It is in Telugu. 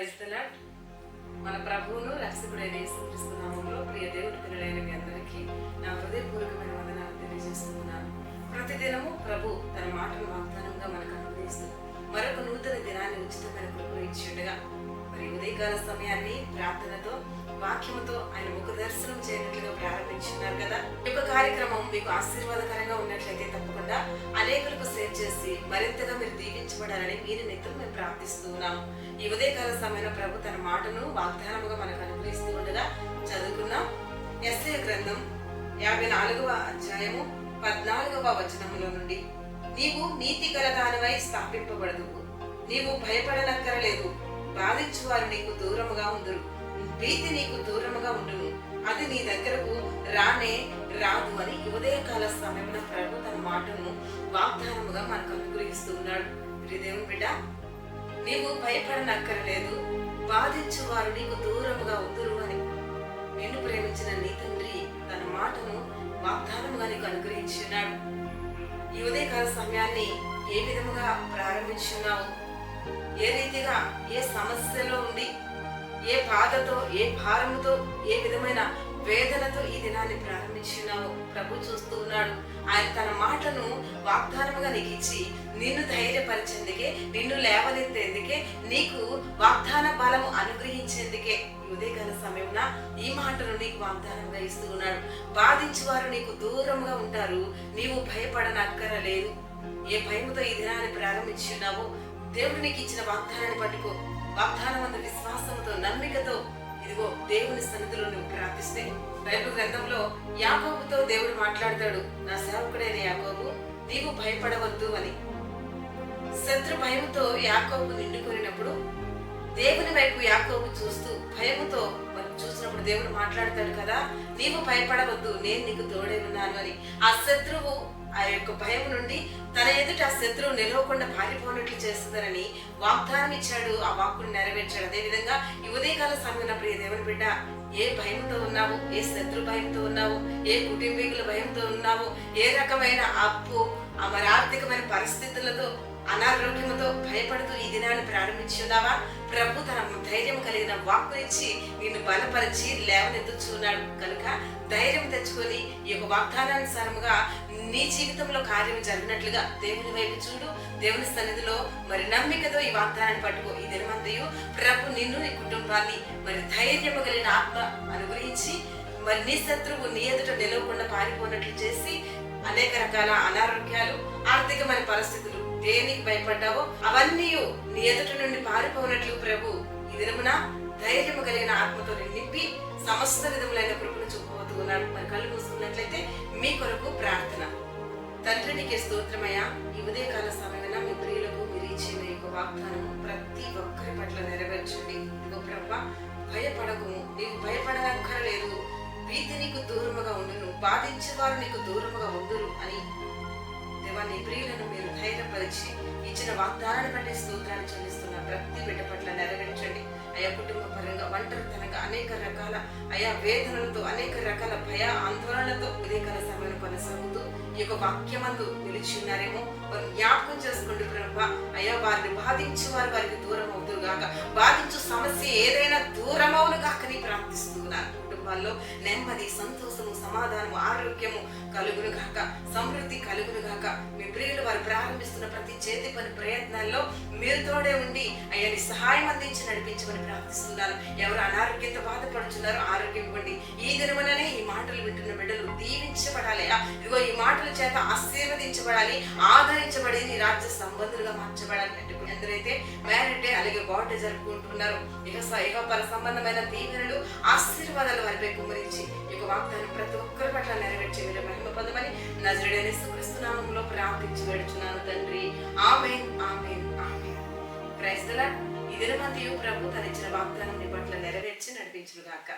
ప్రైజ్ తలాట్ మన ప్రభువును రక్షకుడైన యేసుక్రీస్తు నామంలో ప్రియ దేవుడి పిల్లలైన మీ అందరికీ నా హృదయపూర్వకమైన వందనాలు తెలియజేస్తున్నాను. ప్రతిదినము ప్రభు తన మాటను వాగ్దానంగా మనకు అనుగ్రహిస్తూ మరొక నూతన దినాన్ని ఉచితమైన కృపను ఇచ్చిండగా మరి ఉదయకాల సమయాన్ని ప్రార్థనతో వాక్యముతో ఆయన ముఖ దర్శనం చేయనట్లుగా ప్రారంభించున్నారు కదా. ఈ యొక్క కార్యక్రమం మీకు ఆశీర్వాదకరంగా ఉన్నట్లయితే తప్పకుండా అనేకులకు షేర్ చేసి ప్రార్థిస్తూ ఉన్నాము ఈ ఉదయకాల సమయంలో ప్రభు తన మాటను వాగ్దానముగా మనకు అనుగ్రహిస్తూ ఉండగా చదువుకున్నాం. ఎస్ఐ గ్రంథం యాభై నాలుగవ అధ్యాయము పద్నాలుగవ వచనములో నుండి నీవు నీతి గల దానివై స్థాపింపబడదు. నీవు భయపడనక్కరలేదు. బాధించు వారు నీకు దూరముగా ఉందరు. భీతి నీకు దూరముగా ఉండును. అది నీ దగ్గరకు రానే రాదు అని ఉదయకాల సమయంలో ప్రభు తన మాటను వాగ్దానముగా మనకు అనుగ్రహిస్తూ ఉన్నాడు. బిడ్డ నీవు భయపడనక్కరలేదు. బాధించు వారు నీకు దూరముగా ఉందురు అని. నిన్ను ప్రేమించిన నీ తండ్రి తన మాటను వాగ్దానముగా నీకు అనుగ్రహించున్నాడు ఈ ఉదయకాల సమయాన్ని ఏ విధముగా ప్రారంభించున్నావు? ఏ రీతిగా ఏ సమస్యలో ఉండి ఏ బాధతో ఏ భారముతో ఏ విధమైన వేదనతో ఈ దినాన్ని ప్రారంభించినావు. ప్రభు చూస్తూ ఉన్నాడు. ఆయన తన మాటను వాగ్దానముగా నీకు ఇచ్చి నిన్ను ధైర్యపరిచేందుకే నిన్ను లేవనెత్తేందుకే నీకు వాగ్దాన బలము అనుగ్రహించేందుకే ఉదయకాల సమయంలో ఈ మాటను నీకు వాగ్దానంగా ఇస్తూ ఉన్నాడు. బాధించువారు నీకు దూరంగా ఉంటారు. నీవు భయపడనక్కరలేదు. ఏ భయముతో ఈ దినాన్ని ప్రారంభించున్నావో దేవుడు నీకు ఇచ్చిన వాగ్దానాన్ని పట్టుకో. వాగ్దానం అంత విశ్వాసంతో నమ్మికతో ఇదిగో దేవుని సన్నిధిలో నువ్వు ప్రార్థిస్తే. బైబిల్ గ్రంథంలో యాకోబుతో దేవుడు మాట్లాడతాడు నా సేవకుడైన యాకోబు నీవు భయపడవద్దు అని. శత్రు భయముతో యాకోబు నిండుకొనినప్పుడు దేవుని వైపు యాకోబు చూస్తూ భయముతో చూసినప్పుడు దేవుడు మాట్లాడతాడు కదా నీవు భయపడవద్దు నేను నీకు తోడే ఉన్నాను అని. ఆ శత్రువు ఆ యొక్క భయం నుండి తన ఎదుట ఆ శత్రువు నిలవకుండా పారిపోయినట్లు చేస్తుందని వాగ్దానం ఇచ్చాడు ఆ వాక్కును నెరవేర్చాడు. అదేవిధంగా ఈ ఉదయకాల సమయంలో దేవుని బిడ్డ ఏ భయంతో ఉన్నావు? ఏ శత్రు భయంతో ఉన్నావు? ఏ కుటుంబీకుల భయంతో ఉన్నావు? ఏ రకమైన అప్పు ఆ మరి ఆర్థికమైన పరిస్థితులతో అనారోగ్యంతో భయపడుతూ ఈ దినాన్ని ప్రారంభించున్నావా? ప్రభు తన ధైర్యం కలిగిన వాక్కునిచ్చి నిన్ను బలపరిచి లేవనెత్తుచున్నాడు. కనుక ధైర్యం తెచ్చుకొని ఈ యొక్క వాగ్దానానుసారముగా నీ జీవితంలో కార్యం జరిగినట్లుగా దేవుని వైపు చూడు. దేవుని సన్నిధిలో మరి నమ్మికతో ఈ వాగ్దానాన్ని పట్టుకో. ఈ ప్రభు నిన్ను నీ కుటుంబాన్ని మరి ధైర్యము కలిగిన ఆత్మ అనుగ్రహించి మరి నీ శత్రువు నీ ఎదుట నిలవకుండా పారిపోయినట్లు చేసి అనేక రకాల అనారోగ్యాలు ఆర్థికమైన పరిస్థితులు దేనికి భయపడ్డావో అవన్నీ నీ ఎదుట నుండి పారిపోయినట్లు ప్రభు ఈ దినమున ధైర్యము కలిగిన ఆత్మతో నింపి సమస్త విధములైన కృపను చూపబోతూ ఉన్నాడు. మరి కళ్ళు మూసుకున్నట్లయితే మీ కొరకు ప్రార్థన. నీకే స్తోత్రమయ్యా ఈ ఉదయకాల సమయమైన మీ ప్రియులకు మీరు ఇచ్చిన యొక్క వాగ్దానము ప్రతి ఒక్కరి పట్ల నెరవేర్చండి. ఇదిగో ప్రభ భయపడకు నీకు భయపడనక్కరలేదు. భీతి నీకు దూరముగా ఉండును. బాధించేవారు నీకు దూరముగా ఉండురు అని. దేవా నీ ప్రియులను మీరు ధైర్యపరిచి ఇచ్చిన వాగ్దానాన్ని బట్టి స్తోత్రాలు చెల్లిస్తున్న ప్రతి బిడ్డ పట్ల నెరవేర్చండి. అయా కుటుంబ పరంగా ఒంటరితనంగా అనేక రకాల అయా వేదనలతో అనేక రకాల భయ ఆందోళనలతో ఉదయకాల సమయం కొనసాగుతూ ఈ యొక్క వాక్యమందు నిలిచి ఉన్నారేమో. వారు జ్ఞాపకం చేసుకోండి ప్రభా అయ్యా వారిని బాధించి వారు వారికి దూరం అవుతురు గాక బాధించు సమస్య ఏదైనా దూరమవును గాక నీ ప్రార్థిస్తున్నాను. కుటుంబాల్లో నెమ్మది సంతోషము సమాధానము ఆరోగ్యము కలుగును గాక. సమృద్ధి కలుగును గాక. మీ ప్రియులు వారు ప్రారంభిస్తున్న ప్రతి చేతి పని ప్రయత్నాల్లో మీరు తోడే ఉండి అయ్యని సహాయం అందించి నడిపించమని ప్రార్థిస్తున్నాను. ఎవరు అనారోగ్యంతో బాధపడుతున్నారో ఆరోగ్యం ఇవ్వండి ఈ దినముననే ఈ మాటలు వింటున్న బిడ్డలు దీవించబడాలి ఇదిగో ఈ మాటలు చేత ఆదరించబడి రాజ్య సంబంధులుగా మార్చబడాలి అంటే ఎందరైతే మ్యారేడ్ డే అలాగే బర్త్డే జరుపుకుంటున్నారు ఇక స- సంబంధమైన దీవెనలు ఆశీర్వాదాలు వారిపై కుమరించి ఇక వాగ్దానం ప్రతి ఒక్కరి పట్ల నెరవేర్చే మీరు మహిమ పొందమని నజరుడైన సుక్రీస్తు నామంలో ప్రార్థించి వేడుచున్నాను తండ్రి. Amen amen amen. Praise the మధ్య ప్రభు తన ఇచ్చిన వాగ్దానం పట్ల నెరవేర్చి నడిపించుగాక